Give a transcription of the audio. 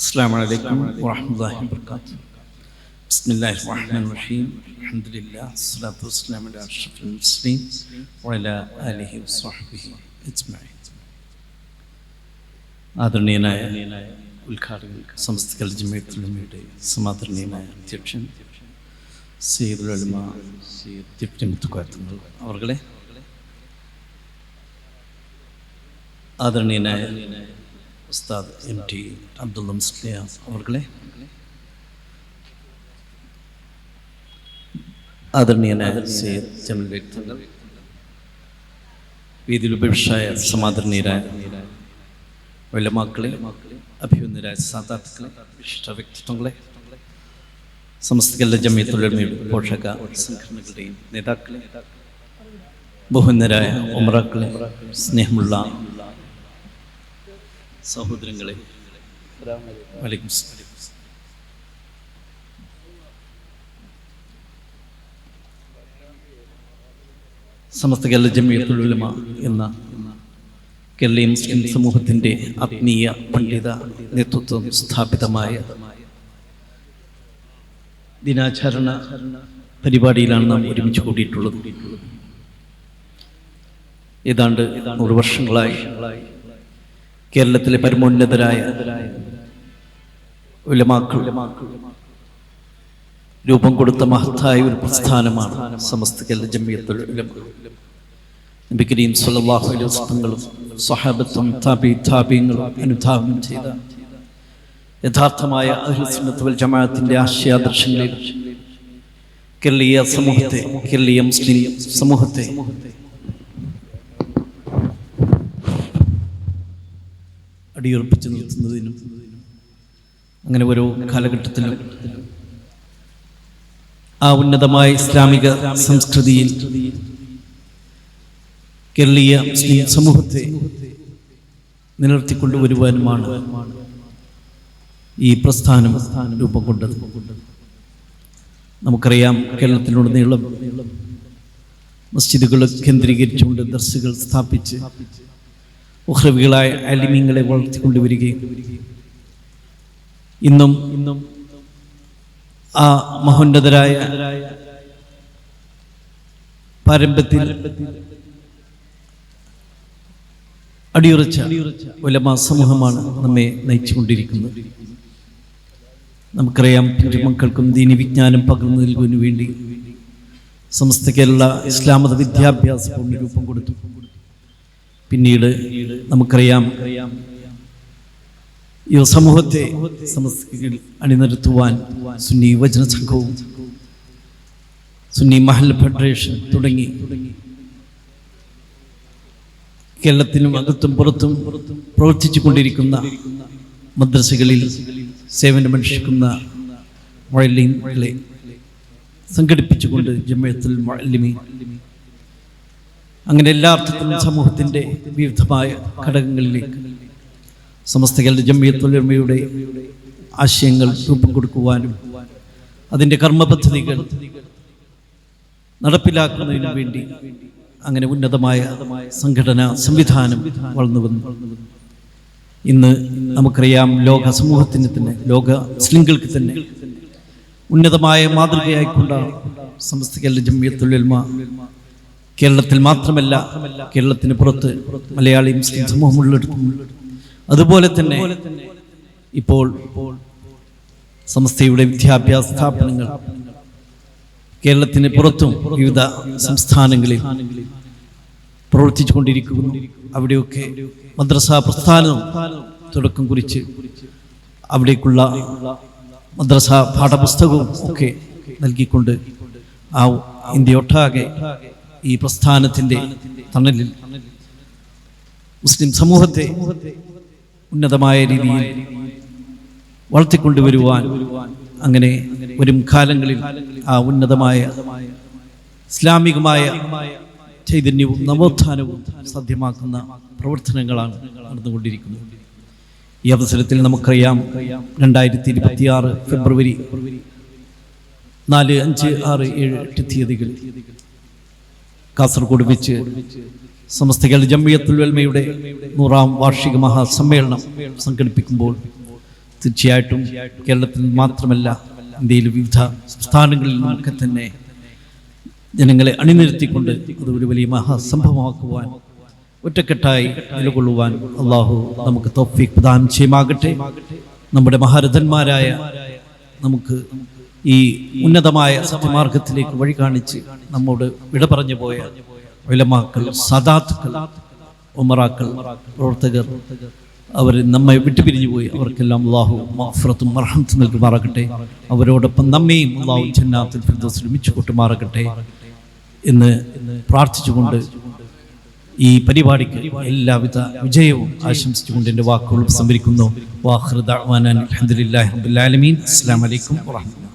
السلام عليكم ورحمة الله وبركاته بسم الله الرحمن الرحيم الحمد لله الصلاة والسلام على أشرف المرسلين وعلى آله وصحبه أجمعين ആദരണീയനായ ഉദ്ഘാടകൻ സമസ്ത ജമയത്തുലമയുടെ സമാദരണീയനായ അധ്യക്ഷൻ സീദുലമ സീദ് മുത്തുക്കാത്തങ്ങൾ അവർകളെ ആദരണീയനായ ഉസ്താദ് എം ടി അബ്ദുള്ള മുസ്ലിയ അവർകളെ ആദരണീയനായ സയ്യദ് ജനറൽ വ്യക്തികൾ വീതിയിൽ ഉപേക്ഷായ സമാദരണീയരായ വല്ലമാക്കളെ അഭിമന്യരായ സാധാർത്ഥികളെ വിശിഷ്ട വ്യക്തിത്വങ്ങളെ സമസ്ത കേരള ജമയത്തുള്ളമയുടെ പോഷക സംഘടനകളുടെയും നേതാക്കളെ ബഹുന്നരായ ഉമറാക്കളെ സ്നേഹമുള്ള സഹോദരങ്ങളെ. സമസ്ത കേരള ജമിയത്തുലമ എന്ന കേരളീയ മുസ്ലിം സമൂഹത്തിന്റെ ആത്മീയ പണ്ഡിത നേതൃത്വം സ്ഥാപിതമായ ദിനാചരണ പരിപാടിയിലാണ് നാം ഒരുമിച്ച് കൂടിയിട്ടുള്ളത് ഏതാണ്ട് നൂറ് വർഷങ്ങളായി കേരളത്തിലെ പരമോന്നതരായ ഉലമാക്കൾ രൂപം കൊടുത്ത മഹത്തായ ഒരു പ്രസ്ഥാനമാണ് സമസ്ത കേരള ജമ്മിയത്തുൽ നബി അലൈഹി സ്വഹാബത്തും അനുധാവനം ചെയ്ത യഥാർത്ഥമായ അഹ്ലുസുന്നത്ത് ജമാഅത്തിന്റെ ആശയാദർശങ്ങളിൽ കേരളീയ സമൂഹത്തെ കേരളീയ മുസ്ലിം സമൂഹത്തെ അടിയുറപ്പിച്ച് നിർത്തുന്നതിനും അങ്ങനെ ഓരോ കാലഘട്ടത്തിലും ആ ഉന്നതമായ ഇസ്ലാമിക സംസ്കൃതിയിൽ കേരളീയ സമൂഹത്തെ നിലനിർത്തിക്കൊണ്ടുവരുവാനുമാണ് ഈ പ്രസ്ഥാനം രൂപം കൊണ്ടത്. നമുക്കറിയാം കേരളത്തിലുടനീളം മസ്ജിദുകൾ കേന്ദ്രീകരിച്ചുകൊണ്ട് ദർസുകൾ സ്ഥാപിച്ച് ഉഹ്രവികളായ അലിമീങ്ങളെ വളർത്തിക്കൊണ്ടുവരികയും ഇന്നും ഇന്നും ആ മഹോന്നതരായ പാരമ്പത്തിൽ അടിയുറച്ച ഉലമ സമൂഹമാണ് നമ്മെ നയിച്ചുകൊണ്ടിരിക്കുന്നത്. നമുക്കറിയാം മക്കൾക്കും ദീനി വിജ്ഞാനം പകർന്നു നൽകുന്നതിനു വേണ്ടി സമസ്ത കേരള ഇസ്ലാമത വിദ്യാഭ്യാസ ഭൂമി രൂപം കൊടുത്തു. പിന്നീട് നമുക്കറിയാം ഈ സമൂഹത്തെ അണിനിരത്തുവാൻ സുന്നി യുവജന സംഘവും സുന്നി മഹൽ ഫെഡറേഷൻ തുടങ്ങി. കേരളത്തിനും അകത്തും പുറത്തും പ്രവർത്തിച്ചു കൊണ്ടിരിക്കുന്ന മദ്രസകളിൽ സേവനമനുഷ്ഠിക്കുന്ന മുഴലീങ്ങളെ സംഘടിപ്പിച്ചുകൊണ്ട് ജമയത്തുൽ മുഅല്ലിമീൻ അങ്ങനെ എല്ലാ അർത്ഥത്തിലും സമൂഹത്തിന്റെ വിവിധമായ ഘടകങ്ങളിലേക്ക് സമസ്ത കേരള ജമ്മിയത്തുലമയുടെ ആശയങ്ങൾ രൂപം കൊടുക്കുവാനും അതിന്റെ കർമ്മപദ്ധതികൾ നടപ്പിലാക്കുന്നതിനു വേണ്ടി അങ്ങനെ ഉന്നതമായ സംഘടനാ സംവിധാനം വളർന്നു വന്നു. ഇന്ന് നമുക്കറിയാം ലോക സമൂഹത്തിന് തന്നെ ലോക മുസ്ലിങ്ങൾക്ക് തന്നെ ഉന്നതമായ മാതൃകയായിക്കൊണ്ടാണ് സമസ്ത കേരള ജമ്മിയത്തുലമ കേരളത്തിൽ മാത്രമല്ല കേരളത്തിന് പുറത്ത് മലയാളി മുസ്ലിം സമൂഹമുള്ളിടത്തും അതുപോലെ തന്നെ ഇപ്പോൾ സംസ്ഥയുടെ വിദ്യാഭ്യാസ സ്ഥാപനങ്ങൾ കേരളത്തിന് പുറത്തും വിവിധ സംസ്ഥാനങ്ങളിൽ പ്രവർത്തിച്ചു കൊണ്ടിരിക്കുന്നു അവിടെയൊക്കെ മദ്രസ പ്രസ്ഥാനവും തുടക്കം കുറിച്ച് അവിടേക്കുള്ള മദ്രസ പാഠപുസ്തകവും ഒക്കെ നൽകിക്കൊണ്ട് ആ ഇന്ത്യയൊട്ടാകെ ഈ പ്രസ്ഥാനത്തിന്റെ തണലിൽ മുസ്ലിം സമൂഹത്തെ ഉന്നതമായ രീതിയിൽ വളർത്തിക്കൊണ്ടുവരുവാൻ അങ്ങനെ വരും കാലങ്ങളിൽ ആ ഉന്നതമായ ഇസ്ലാമികമായ ചൈതന്യവും നവോത്ഥാനവും സാധ്യമാക്കുന്ന പ്രവർത്തനങ്ങളാണ് നടന്നുകൊണ്ടിരിക്കുന്നത്. ഈ അവസരത്തിൽ നമുക്കറിയാം രണ്ടായിരത്തി ഇരുപത്തിയാറ് ഫെബ്രുവരി നാല് അഞ്ച് ആറ് ഏഴ് എട്ട് തീയതികളിൽ കാസർഗോഡ് വെച്ച് സമസ്തകൾ ജമ്മിയത്തുൽ വെൽമയുടെ നൂറാം വാർഷിക മഹാസമ്മേളനം സംഘടിപ്പിക്കുമ്പോൾ തീർച്ചയായിട്ടും കേരളത്തിൽ മാത്രമല്ല ഇന്ത്യയിലെ വിവിധ സംസ്ഥാനങ്ങളിൽ നിന്നൊക്കെ തന്നെ ജനങ്ങളെ അണിനിരത്തിക്കൊണ്ട് ഒരു വലിയ മഹാസംഭവമാക്കുവാൻ ഒറ്റക്കെട്ടായി നിലകൊള്ളുവാൻ അള്ളാഹു നമുക്ക് തൗഫീഖ് പ്രദാനം ചെയ്യുമാകട്ടെ. നമ്മുടെ മഹാരഥന്മാരായ നമുക്ക് ഈ ഉന്നതമായ സത്യമാർഗത്തിലേക്ക് വഴി കാണിച്ച് നമ്മോട് വിട പറഞ്ഞു പോയ വിലമാക്കൾ സദാത്തുക്കൾ ഉമറാക്കൾ പ്രവർത്തകർ അവർ നമ്മെ വിട്ടുപിരിഞ്ഞു പോയി. അവർക്കെല്ലാം അള്ളാഹു മാഫ്രത്തും മർഹത്തും നൽകുമാറാകട്ടെ. അവരോടൊപ്പം നമ്മയും അള്ളാഹു ജന്നാത്തിൽ ശ്രമിച്ചു ഒരുമിച്ച് കൂട്ടുമാറാകട്ടെ എന്ന് പ്രാർത്ഥിച്ചുകൊണ്ട് ഈ പരിപാടിക്ക് എല്ലാവിധ വിജയവും ആശംസിച്ചുകൊണ്ട് എന്റെ വാക്കുകൾ സംഭരിക്കുന്നു വാഹൃദ അലഹദില്ലാ റബ്ബുൽ ആലമീൻ. അസ്സലാമു അലൈക്കും വറഹ്മത്തുള്ളാഹി